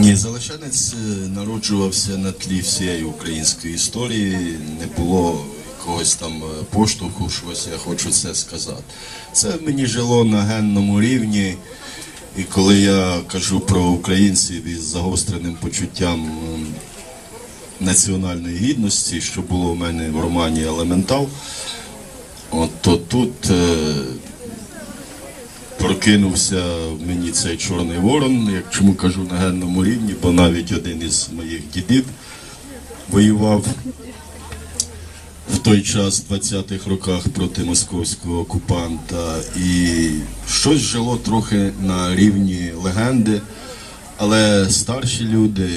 Ні, Залишенець е, народжувався на тлі всієї української історії. Не було якогось там е, поштовху, щось я хочу це сказати. Це мені жило на генному рівні. І коли я кажу про українців із загостреним почуттям національної гідності, що було в мене в романі Елементал, от то тут е, прокинувся в мені цей чорний ворон, як чому кажу на генному рівні, бо навіть один із моїх дідів воював в той час, в 20-х роках, проти московського окупанта. І щось жило трохи на рівні легенди. Але старші люди,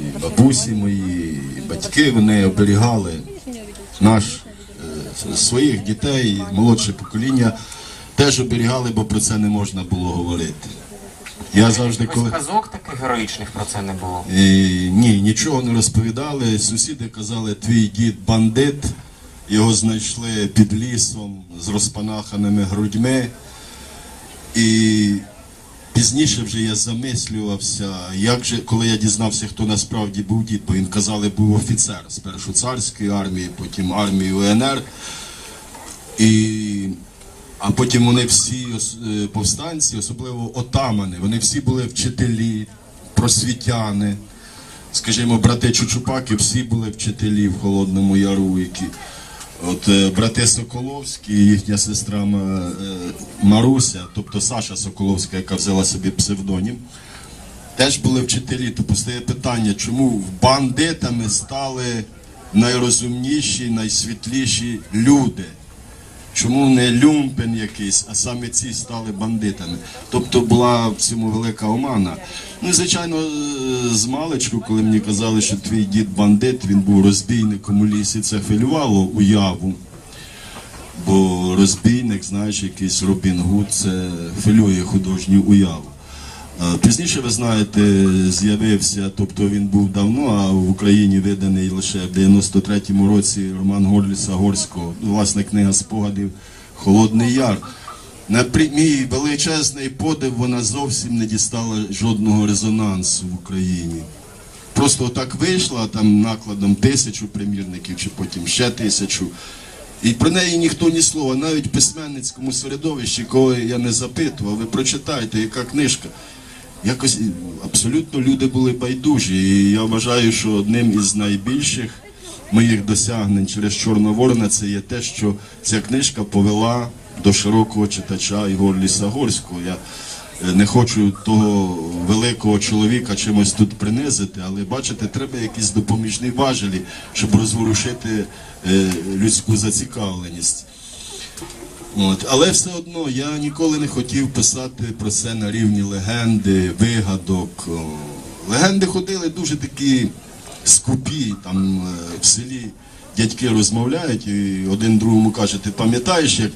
і бабусі мої, і батьки, вони оберігали наш е, своїх дітей, молодше покоління теж оберігали, бо про це не можна було говорити. Я завжди коли. Казок таких героїчних про це не було. І, ні, нічого не розповідали. Сусіди казали, твій дід бандит, його знайшли під лісом з розпанаханими грудьми. І пізніше вже я замислювався, як же, коли я дізнався, хто насправді був дід, бо він казали, був офіцер спершу царської армії, потім армії УНР. І а потім вони всі е, повстанці, особливо отамани, вони всі були вчителі, просвітяни. Скажімо, брати Чучупаки всі були вчителі в Холодному Яру, які от е, брати Соколовські, їхня сестра е, Маруся, тобто Саша Соколовська, яка взяла собі псевдонім, теж були вчителі. То постає питання, чому бандитами стали найрозумніші, найсвітліші люди? Чому не люмпен якийсь, а саме ці стали бандитами? Тобто була в цьому велика омана. Ну і звичайно, е, з маличку, коли мені казали, що твій дід бандит, він був розбійником у лісі, це хвилювало уяву. Бо розбійник, знаєш, якийсь Робін Гуд, це хвилює художню уяву. Пізніше, ви знаєте, з'явився, тобто він був давно, а в Україні виданий лише в 93-му році роман Горліса Горського, власне, книга спогадів Холодний Яр. На мій величезний подив вона зовсім не дістала жодного резонансу в Україні. Просто так вийшла там накладом тисячу примірників, чи потім ще тисячу. І про неї ніхто ні слова, навіть в письменницькому середовищі, коли я не запитував, ви прочитайте, яка книжка. Якось абсолютно люди були байдужі. І я вважаю, що одним із найбільших моїх досягнень через Чорного Ворона це є те, що ця книжка повела до широкого читача Ігор Лісагорського. Я е, не хочу того великого чоловіка чимось тут принизити, але бачите, треба якісь допоміжні важелі, щоб розворушити е, людську зацікавленість. От. Але все одно я ніколи не хотів писати про це на рівні легенди, вигадок. Легенди ходили дуже такі скупі, там е, в селі дядьки розмовляють, і один другому каже, ти пам'ятаєш, як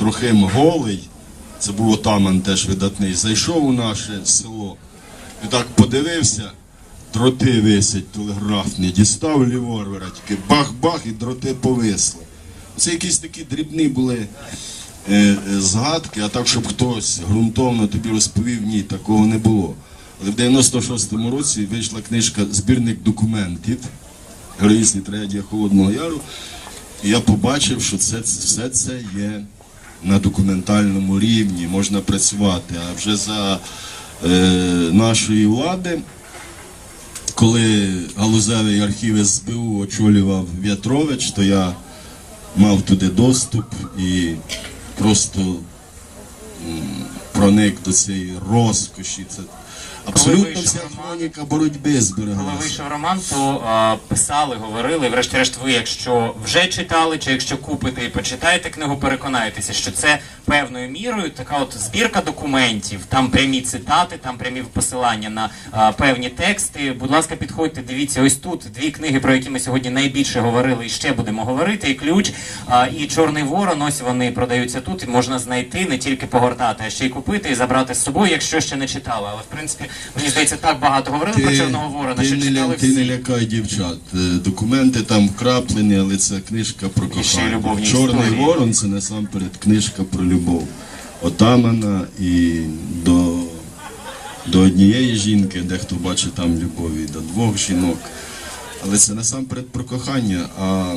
Трохим голий, це був отаман теж видатний, зайшов у наше село і так подивився, дроти висять телеграфні, дістав ліворвера, тільки бах-бах і дроти повисли. Це якісь такі дрібні були згадки, а так, щоб хтось ґрунтовно тобі розповів, ні, такого не було. Але в 96-му році вийшла книжка Збірник документів, героїчні трагедія Холодного Яру. І я побачив, що це, все це є на документальному рівні, можна працювати. А вже за е, нашої влади коли галузевий архів СБУ очолював В'ятрович, то я мав туди доступ і просто проник до цієї розкоші. Це абсолютно вся хроніка боротьби Коли вийшов роман, то а, писали, говорили. Врешті-решт, ви, якщо вже читали, чи якщо купите і почитаєте книгу, переконаєтеся, що це певною мірою така от збірка документів, там прямі цитати, там прямі посилання на а, певні тексти. Будь ласка, підходьте, дивіться, ось тут дві книги, про які ми сьогодні найбільше говорили і ще будемо говорити. І ключ, а, і Чорний Ворон. Ось вони продаються тут. І можна знайти не тільки погортати, а ще й купити і забрати з собою, якщо ще не читали. Але в принципі, мені здається, так багато говорили про Чорного Ворона, що не, читали ля- ти не лякай дівчат. Е, Документи там вкраплені, але це книжка про кохання. Чорний історії. ворон це насамперед книжка про любов. Отамана і до до однієї жінки, дехто бачить там любові до двох жінок. Але це насамперед про кохання. А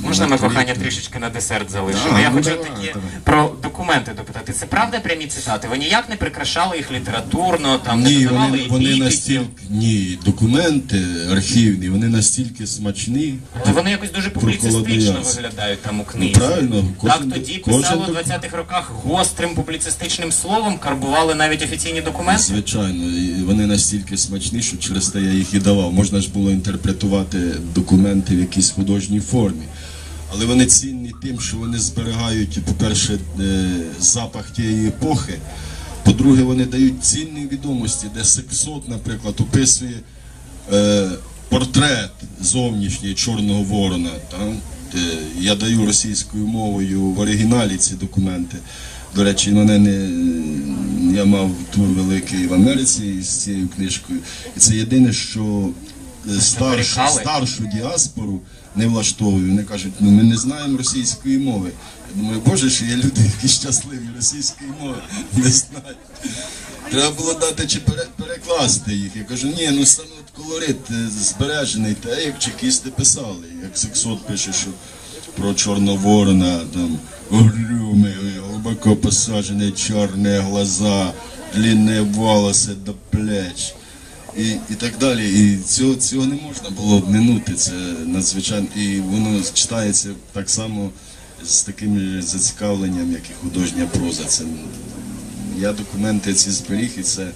Можна ми кохання трішечки на десерт залишимо? Да, Я ну хочу давай, такі давай. про документи допитати. Це правда прямі цитати? Ви ніяк не прикрашали їх літературно, там не Ні, додавали вони, вони епітетів? настільки ні, документи архівні, вони настільки смачні. Але вони якось дуже публіцистично виглядають там у книзі. правильно, кожен- так тоді кожен писали у док- 20-х роках гострим публіцистичним словом, карбували навіть офіційні документи. Звичайно, і вони настільки смачні, що через те я їх і давав. Можна ж було інтерпретувати документи в якійсь художній формі. Але вони цінні тим, що вони зберігають, по-перше, е, запах тієї епохи. По-друге, вони дають цінні відомості, де Сексот, наприклад, описує е, портрет зовнішній Чорного Ворона. Та? Де я даю російською мовою в оригіналі ці документи. До речі, мене не я мав тур великий в Америці з цією книжкою. І це єдине, що е, старшу, старшу діаспору не влаштовує. Вони кажуть, ну ми не знаємо російської мови. Я думаю, боже, що є люди, які щасливі російської мови, не знають. Треба було дати чи перекласти їх. Я кажу, ні, ну саме от колорит е, збережений, та як чекісти писали, як Сексот пише, що про Чорного Ворона, там угрюмий, глибоко посаджені чорні глаза, длинні волоси до плеч. І, і так далі. І цього, цього не можна було обминути. Це надзвичайно. І воно читається так само з таким зацікавленням, як і художня проза. Це я документи ці зберіг і це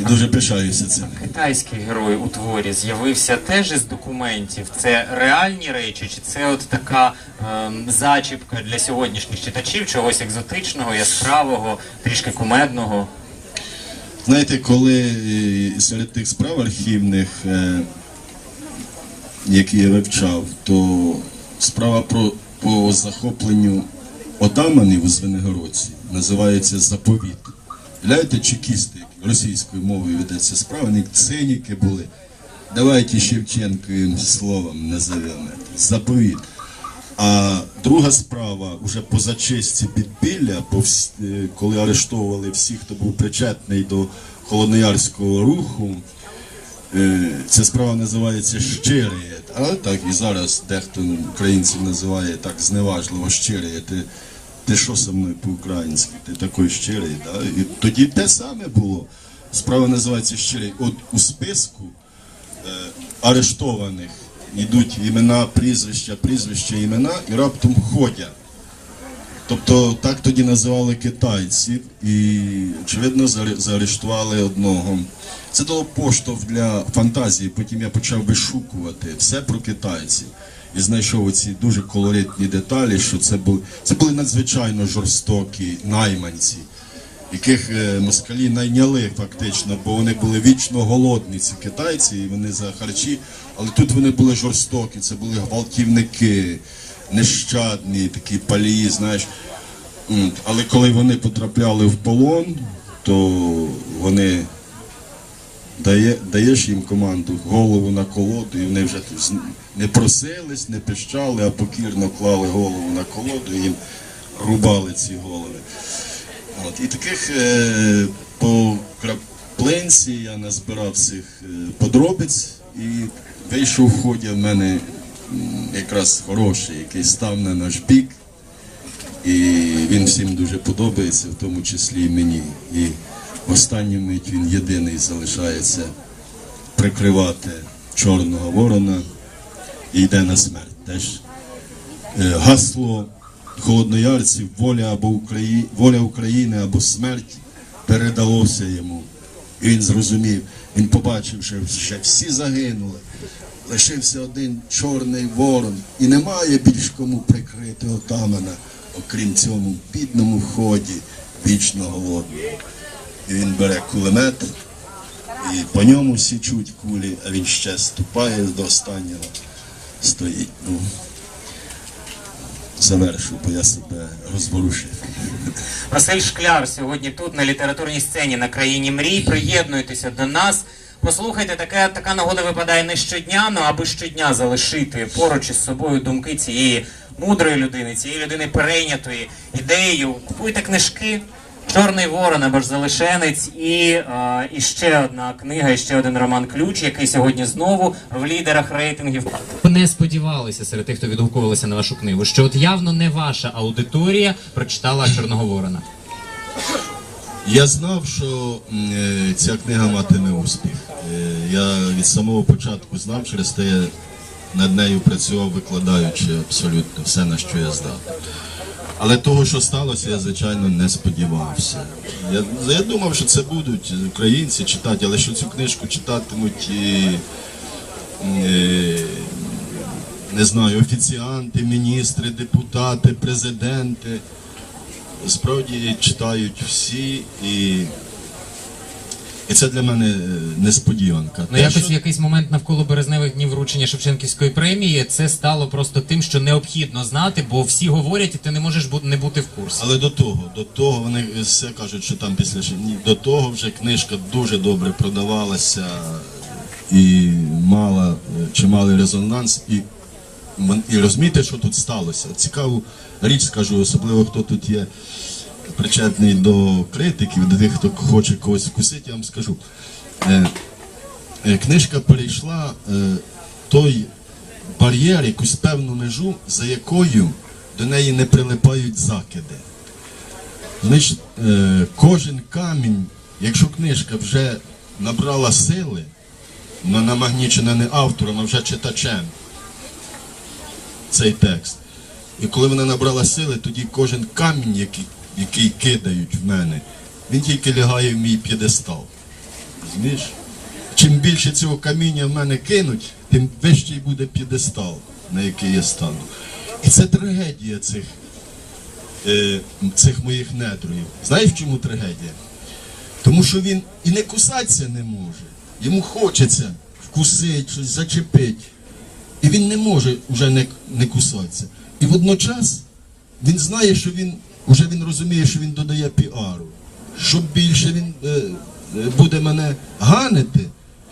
і дуже пишаюся цим. Китайський герой у творі з'явився теж із документів. Це реальні речі, чи це от така ем, зачіпка для сьогоднішніх читачів, чогось екзотичного, яскравого, трішки кумедного? Знаєте, коли е, серед тих справ архівних, е, які я вивчав, то справа про по захопленню отаманів у Звенигородці називається заповіт. Гляньте, чекісти, російською мовою ведеться справа, вони циніки були. Давайте Шевченковим словом назовемо. Заповіт. А друга справа, вже по зачистці підпілля, е, коли арештовували всіх, хто був причетний до холодноярського руху, е, ця справа називається «Щиріє». А так і зараз дехто українців називає так зневажливо «Щиріє». Ти, ти що со мною по-українськи? Ти такий щирий. Да? І тоді те саме було. Справа називається «Щирий». От у списку е, арештованих йдуть імена, прізвища, прізвища, імена і раптом ходять. Тобто так тоді називали китайців і, очевидно, заарештували одного. Це дало поштовх для фантазії. Потім я почав вишукувати все про китайців. І знайшов оці дуже колоритні деталі, що це були, це були надзвичайно жорстокі найманці, яких е, москалі найняли фактично, бо вони були вічно голодні, ці китайці, і вони за харчі. Але тут вони були жорстокі, це були гвалтівники, нещадні, такі палії, знаєш. Але коли вони потрапляли в полон, то вони дає, даєш їм команду голову на колоду, і вони вже не просились, не пищали, а покірно клали голову на колоду і їм рубали ці голови. От, і таких е, по краплинці я назбирав цих е, подробиць і вийшов в ході в мене якраз хороший, який став на наш бік. І він всім дуже подобається, в тому числі і мені. І останню мить він єдиний залишається прикривати Чорного Ворона і йде на смерть. Теж е, гасло холодноярців воля або Украї... воля України або смерть передалося йому. І він зрозумів, він побачив, що всі загинули. Лишився один чорний ворон, і немає більш кому прикрити отамана, окрім цьому бідному ході вічно голодного. І він бере кулемет, і по ньому всі чуть кулі, а він ще ступає до останнього, стоїть. Ну, завершу, бо я себе розворушив. Василь Шкляр сьогодні тут на літературній сцені на країні мрій. Приєднуйтеся до нас. Послухайте, така, така нагода випадає не щодня, ну аби щодня залишити поруч із собою думки цієї мудрої людини, цієї людини перейнятої ідеєю. Купуйте книжки, Чорний ворон або ж залишенець, і, е, і ще одна книга, і ще один роман Ключ, який сьогодні знову в лідерах рейтингів. Не сподівалися серед тих, хто відгукувалися на вашу книгу, що от явно не ваша аудиторія прочитала Чорного Ворона. Я знав, що е, ця книга матиме успіх. Е, Я від самого початку знав, через те я над нею працював, викладаючи абсолютно все, на що я здав. Але того, що сталося, я звичайно не сподівався. Я, я думав, що це будуть українці читати, але що цю книжку читатимуть і, і, не знаю, офіціанти, міністри, депутати, президенти справді читають всі, і, і це для мене е, несподіванка. Ну Те, якось в що- якийсь момент навколо березневих днів вручення Шевченківської премії це стало просто тим, що необхідно знати, бо всі говорять, і ти не можеш бу- не бути в курсі. Але до того, до того вони все кажуть, що там після ще- ні, до того вже книжка дуже добре продавалася і мала е, чималий резонанс. І, і розумієте, що тут сталося? Цікаву річ скажу, особливо хто тут є причетний до критиків, до тих, хто хоче когось вкусити, я вам скажу. Е, е, книжка перейшла е, той бар'єр, якусь певну межу, за якою до неї не прилипають закиди. Значить, кожен камінь, якщо книжка вже набрала сили, вона намагнічена не автором, а вже читачем цей текст. І коли вона набрала сили, тоді кожен камінь, який, який кидають в мене, він тільки лягає в мій п'єдестал. Розумієш? Чим більше цього каміння в мене кинуть, тим вищий буде п'єдестал, на який я стану. І це трагедія цих, е, цих моїх недругів. Знаєш, чому трагедія? Тому що він і не кусатися не може. Йому хочеться вкусити, щось зачепити. І він не може вже не, не кусатися. І водночас він знає, що він вже він розуміє, що він додає піару. Що більше він е, е, буде мене ганити,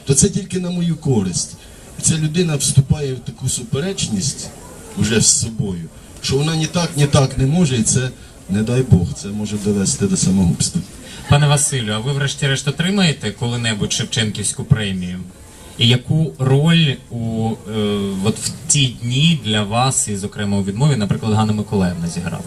то це тільки на мою користь. Ця людина вступає в таку суперечність вже з собою, що вона ні так, ні так не може, і це, не дай Бог, це може довести до самогубства. Пане Василю, а ви врешті-решт отримаєте коли-небудь Шевченківську премію? І яку роль у е, от в ті дні для вас, і зокрема у відмові, наприклад, Ганна Миколаївна зіграла?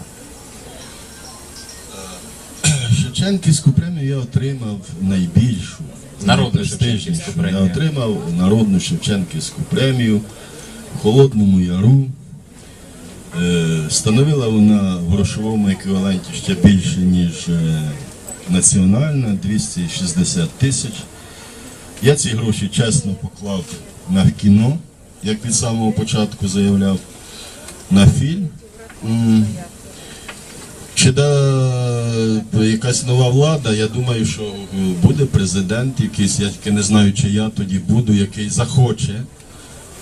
Шевченківську премію я отримав найбільшу. Народну. Шевченківську премію. Я отримав народну Шевченківську премію в Холодному Яру. Е, Становила вона в грошовому еквіваленті ще більше, ніж е, національна 260 тисяч. Я ці гроші чесно поклав на кіно, як від самого початку заявляв, на фільм. Чи да якась нова влада, я думаю, що е, буде президент якийсь, я тільки не знаю, чи я тоді буду, який захоче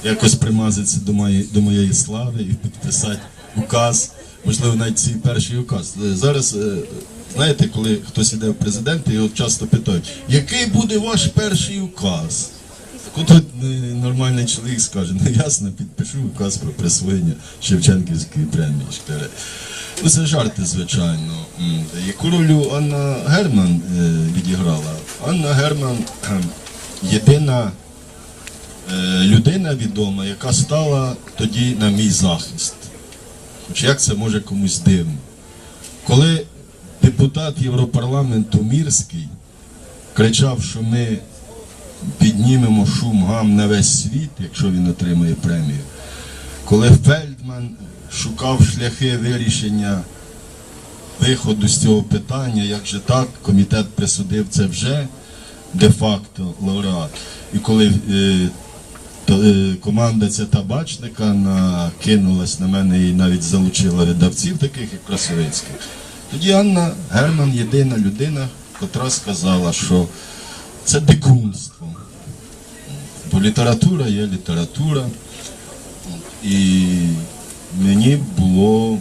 якось примазатися до моєї, до моєї слави і підписати указ, можливо, навіть свій перший указ. Е, Зараз, е, знаєте, коли хтось іде в президенти, його часто питають, який буде ваш перший указ? Е, нормальний чоловік скаже, ну ясно, підпишу указ про присвоєння Шевченківської премії це жарти, звичайно. Яку роль Анна Герман е, відіграла? Анна Герман єдина е, людина відома, яка стала тоді на мій захист. Хоч як це може комусь дивно? Коли депутат Європарламенту Мірський кричав, що ми піднімемо шум гам на весь світ, якщо він отримає премію, коли Фельдман шукав шляхи вирішення виходу з цього питання, як же так, комітет присудив це вже де-факто лауреат. І коли е, то, е, команда ця табачника накинулась на мене і навіть залучила видавців, таких як Красовицький, тоді Анна Герман єдина людина, котра сказала, що це дикунство. Бо література є література. І мені було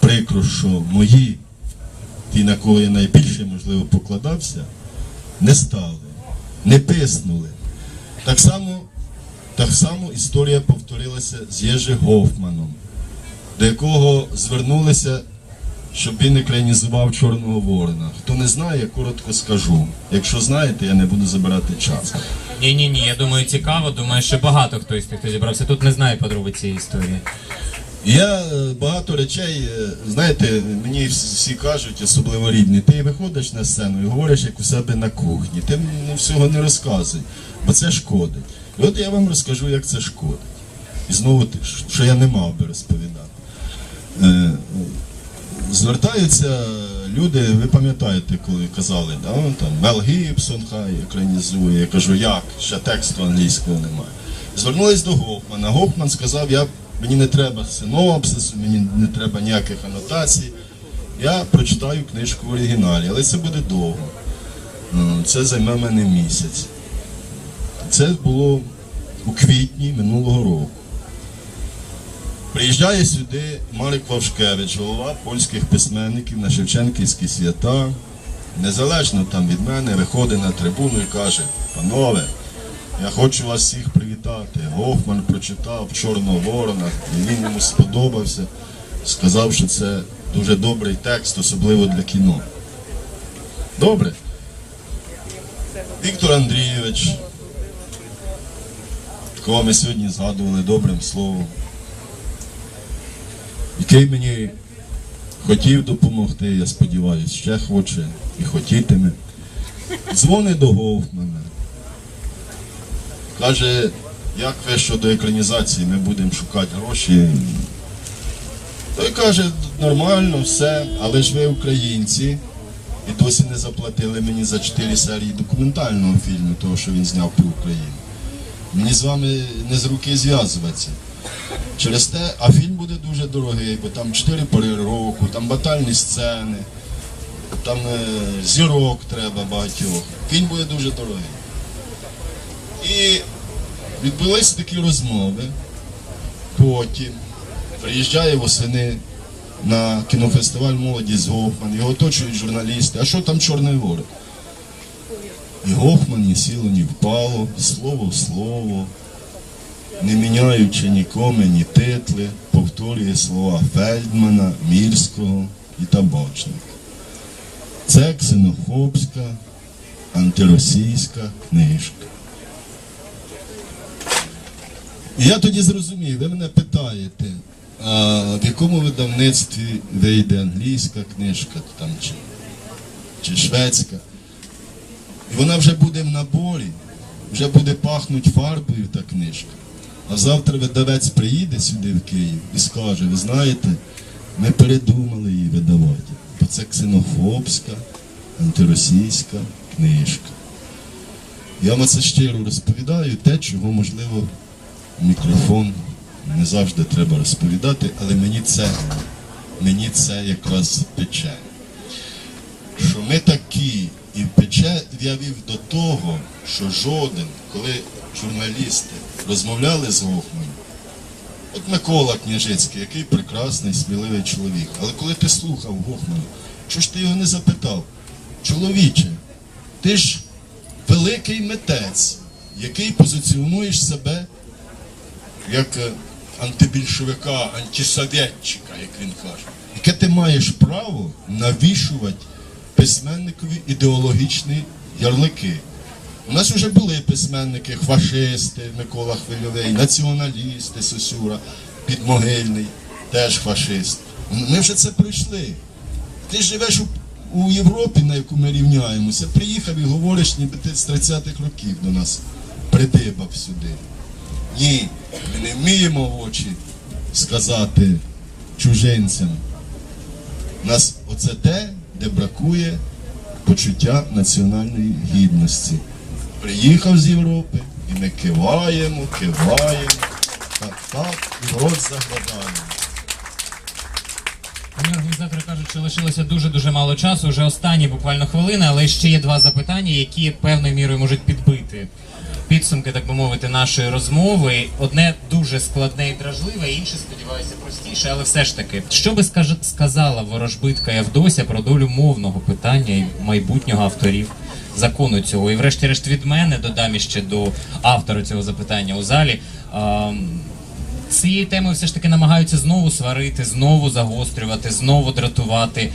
прикро, що мої, ті, на кого я найбільше, можливо, покладався, не стали, не писнули. Так само, так само історія повторилася з Єжи Гофманом, до якого звернулися щоб він екранізував Чорного Ворона. Хто не знає, коротко скажу. Якщо знаєте, я не буду забирати час. Ні, ні, ні. Я думаю, цікаво. Думаю, що багато хто із тих, хто зібрався тут, не знає подробиць цієї історії. Я е, багато речей, е, знаєте, мені всі кажуть, особливо рідні, ти виходиш на сцену і говориш як у себе на кухні. Ти мені всього не розказуй, бо це шкодить. І от я вам розкажу, як це шкодить. І знову ти- що я не мав би розповідати. Е, Звертаються люди, ви пам'ятаєте, коли казали, да, там Мел Гібсон хай екранізує. Я кажу, як? Ще тексту англійського немає. Звернулись до Гофмана. Гофман сказав, я, мені не треба синопсису, мені не треба ніяких анотацій. Я прочитаю книжку в оригіналі, але це буде довго. Е, Це займе мене місяць. Це було у квітні минулого року. Приїжджає сюди Марик Вавшкевич, голова польських письменників на Шевченківські свята. Незалежно там від мене, виходить на трибуну і каже: Панове, я хочу вас всіх привітати. Гофман прочитав Чорного Ворона, і він йому сподобався. Сказав, що це дуже добрий текст, особливо для кіно. Добре. Віктор Андрійович, кого ми сьогодні згадували добрим словом який мені хотів допомогти, я сподіваюся, ще хоче і хотітиме. Дзвонить до Гофмана. Каже, як ви щодо екранізації, ми будемо шукати гроші. Той каже, нормально, все, але ж ви українці і досі не заплатили мені за 4 серії документального фільму, того, що він зняв про Україну. Мені з вами не з руки зв'язуватися. Через те, а фільм буде дуже дорогий, бо там чотири пори року, там батальні сцени, там е, зірок треба багатьох. Фільм буде дуже дорогий. І відбулися такі розмови. Потім приїжджає восени на кінофестиваль молоді з Гофман, його оточують журналісти. А що там Чорний ворог? І Гофман ні сіло, ні впало, слово в слово не міняючи нікому ні титли, повторює слова Фельдмана, Мірського і Табачника. Це ксенофобська, антиросійська книжка. І я тоді зрозумів, ви мене питаєте, а в якому видавництві вийде англійська книжка там, чи, чи шведська. І вона вже буде в наборі, вже буде пахнути фарбою та книжка. А завтра видавець приїде сюди в Київ і скаже, ви знаєте, ми передумали її видавати, бо це ксенофобська, антиросійська книжка. Я вам це щиро розповідаю, те, чого, можливо, мікрофон не завжди треба розповідати, але мені це, мені це якраз пече. Що ми такі, і пече я до того, що жоден, коли журналісти розмовляли з Гофманом, от Микола Княжицький, який прекрасний, сміливий чоловік. Але коли ти слухав Гофмана, що ж ти його не запитав? Чоловіче, ти ж великий митець, який позиціонуєш себе як е, антибільшовика, антисовєтчика, як він каже. Яке ти маєш право навішувати письменникові ідеологічні ярлики. У нас вже були письменники, фашисти, Микола Хвильовий, націоналісти, Сосюра, Підмогильний, теж фашист. Ми вже це пройшли. Ти живеш у, у Європі, на яку ми рівняємося, приїхав і говориш, ніби ти з 30-х років до нас придибав сюди. Ні, ми не вміємо в очі сказати чужинцям. Нас оце те, де бракує почуття національної гідності. Приїхав з Європи, і ми киваємо, киваємо, так, так, і рот загладаємо. Пані організатори кажуть, що лишилося дуже-дуже мало часу, вже останні буквально хвилини, але ще є два запитання, які певною мірою можуть підбити підсумки, так би мовити, нашої розмови. Одне дуже складне і дражливе, інше, сподіваюся, простіше, але все ж таки, що би сказала ворожбитка Явдося про долю мовного питання і майбутнього авторів закону цього? І врешті-решт від мене додам іще до автора цього запитання у залі. цією темою все ж таки намагаються знову сварити, знову загострювати, знову дратувати.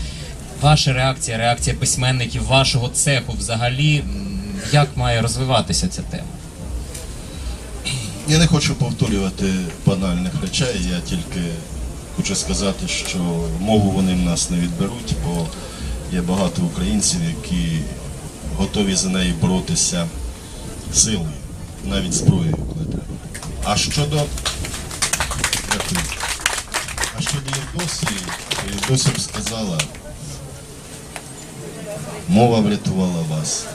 Ваша реакція, реакція письменників вашого цеху взагалі, як має розвиватися ця тема? Я не хочу повторювати банальних речей, я тільки хочу сказати, що мову вони в нас не відберуть, бо є багато українців, які готові за неї боротися силою, навіть зброєю, коли треба. А щодо. А щодо Євдосії, Євдосія б сказала, мова врятувала вас.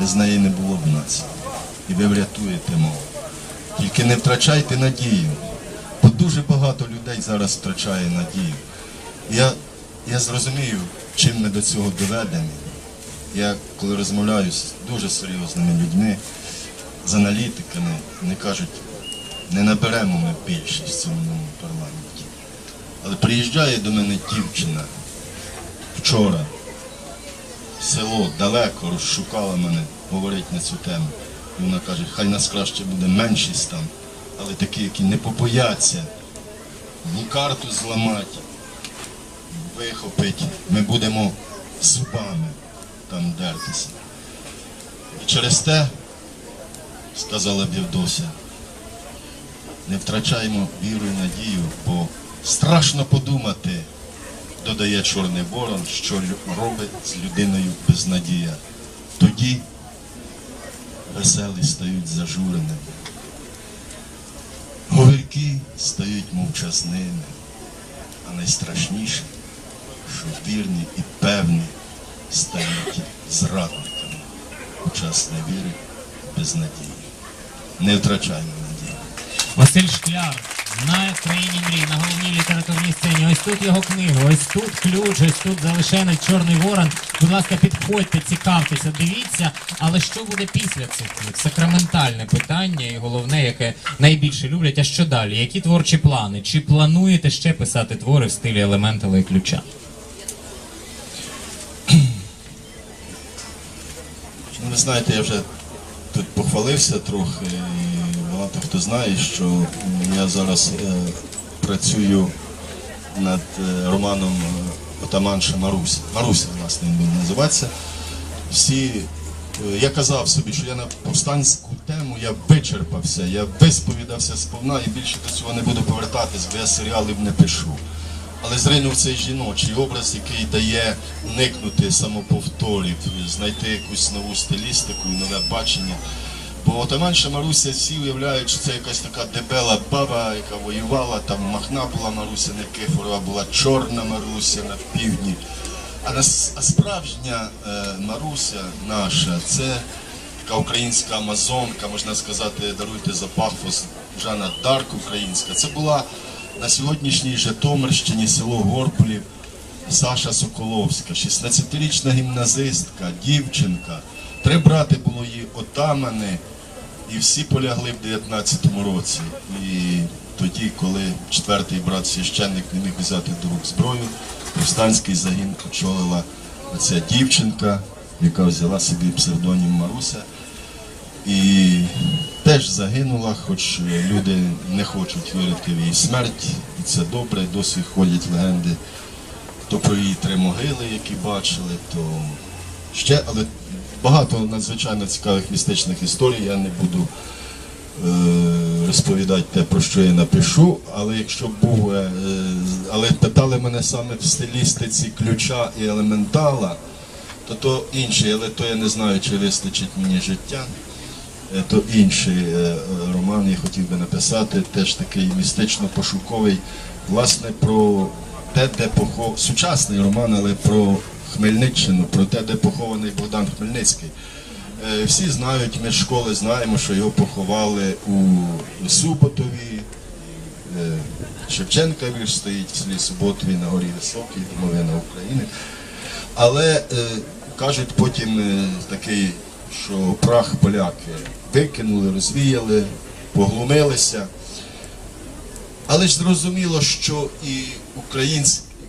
Без неї не було б нас і ви врятуєте мову. Тільки не втрачайте надію, бо дуже багато людей зараз втрачає надію. Я, я зрозумію, чим ми до цього доведені. Я коли розмовляю з дуже серйозними людьми, з аналітиками, вони кажуть, не наберемо ми більшість в цьому парламенті. Але приїжджає до мене дівчина вчора село далеко розшукала мене, говорить на цю тему. Вона каже, хай нас краще буде меншість там, але такі, які не побояться ні карту зламати, вихопити. Ми будемо зубами там дертися. І через те, сказала б Євдося, не втрачаємо віру і надію, бо страшно подумати, додає Чорний Ворон, що робить з людиною безнадія. Тоді веселі стають зажуреними. Говірки стають мовчазними, а найстрашніше, що вірні і певні стають зрадниками у час невіри, безнадії. Не втрачаймо надії. Василь Шкляр на країні мрій літературній сцені. Ось тут його книга, ось тут ключ, ось тут залишений Чорний Ворон. Будь ласка, підходьте, цікавтеся, дивіться. Але що буде після цих книг? Сакраментальне питання, і головне, яке найбільше люблять. А що далі? Які творчі плани? Чи плануєте ще писати твори в стилі елементала і ключа? Ну, ви знаєте, я вже тут похвалився трохи, і багато хто знає, що я зараз е, працюю над е, романом е, Отаманша Маруся. Маруся, власне, він буде називатися. Всі, е, я казав собі, що я на повстанську тему я вичерпався, я висповідався сповна і більше до цього не буду повертатись, бо я серіалів не пишу. Але зринув цей жіночий образ, який дає уникнути самоповторів, знайти якусь нову стилістику, нове бачення. Бо отаманша Маруся всі уявляють, що це якась така дебела баба, яка воювала, там махна була Маруся Никифорова, була чорна Маруся на півдні. А, нас, а справжня е, Маруся наша це така українська амазонка, можна сказати, даруйте за пафос Жанна Дарк українська. Це була на сьогоднішній Житомирщині село Горбулів Саша Соколовська, 16-річна гімназистка, дівчинка. Три брати було її отамани, і всі полягли в 19-му році. І тоді, коли четвертий брат священник не міг взяти до рук зброю, повстанський загін очолила оця дівчинка, яка взяла собі псевдонім Маруся. І теж загинула, хоч люди не хочуть вірити в її смерть, і це добре, досі ходять легенди то про її три могили, які бачили, то ще, але багато надзвичайно цікавих містичних історій. Я не буду е, розповідати те, про що я напишу, але якщо був, е, але питали мене саме в стилістиці ключа і елементала, то то інший, але то я не знаю, чи вистачить мені життя. Е, То інший е, роман я хотів би написати, теж такий містично-пошуковий, власне, про те, де похов... сучасний роман, але про Хмельниччину, про те, де похований Богдан Хмельницький. Е, Всі знають, ми з школи знаємо, що його поховали у Суботові. Е, Шевченка вірш стоїть в селі Суботові на горі Високій, домовина України. Але е, кажуть потім такий, що прах поляки викинули, розвіяли, поглумилися. Але ж зрозуміло, що і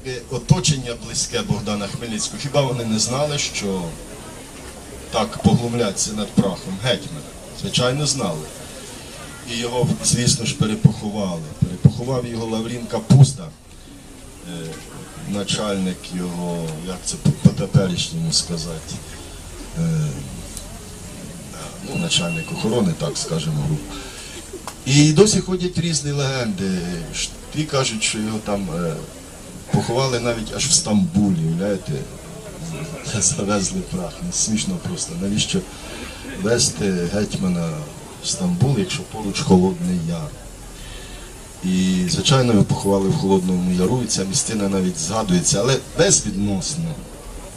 українське оточення близьке Богдана Хмельницького, хіба вони не знали, що так поглумляться над прахом гетьмана? Звичайно, знали. І його, звісно ж, перепоховали. Перепоховав його Лаврін Капуста, е, начальник його, як це по- по-теперішньому сказати, е, ну, начальник охорони, так скажемо. І досі ходять різні легенди. Ті кажуть, що його там е, поховали навіть аж в Стамбулі, уявляєте? Завезли прах. Ну, смішно просто. Навіщо вести гетьмана в Стамбул, якщо поруч Холодний Яр? І, звичайно, його поховали в Холодному Яру, і ця місцина навіть згадується, але безвідносно,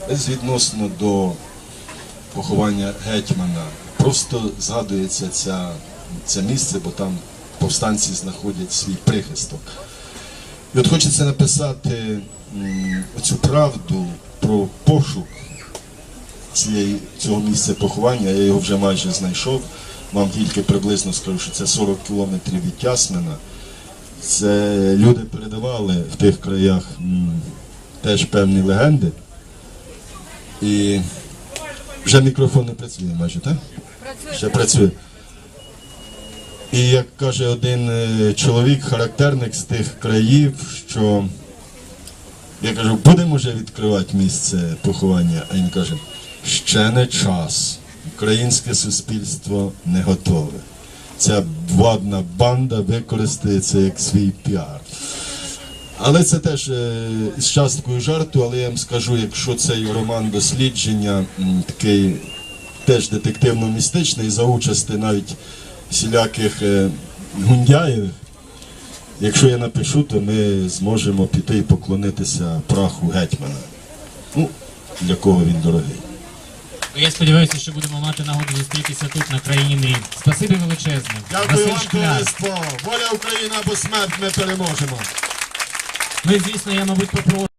безвідносно до поховання гетьмана. Просто згадується ця, це місце, бо там повстанці знаходять свій прихисток. І от хочеться написати м, оцю правду про пошук цієї, цього місця поховання. Я його вже майже знайшов. Вам тільки приблизно скажу, що це 40 кілометрів від Тясмина. Це люди передавали в тих краях м, теж певні легенди. І вже мікрофон не працює майже, так? Ще працює. І як каже один е, чоловік, характерник з тих країв, що я кажу, будемо вже відкривати місце поховання, а він каже, ще не час. Українське суспільство не готове. Ця владна банда використає це як свій піар. Але це теж е, з часткою жарту, але я вам скажу, якщо цей роман дослідження такий теж детективно-містичний, за участі навіть всіляких е, гундяїв, якщо я напишу, то ми зможемо піти і поклонитися праху гетьмана. Ну, для кого він дорогий. Я сподіваюся, що будемо мати нагоду зустрітися тут на країні мрій. Спасибі величезне. Василь Шкляр. Воля Україна або смерть ми переможемо. Ну і звісно, я, мабуть, попрошу.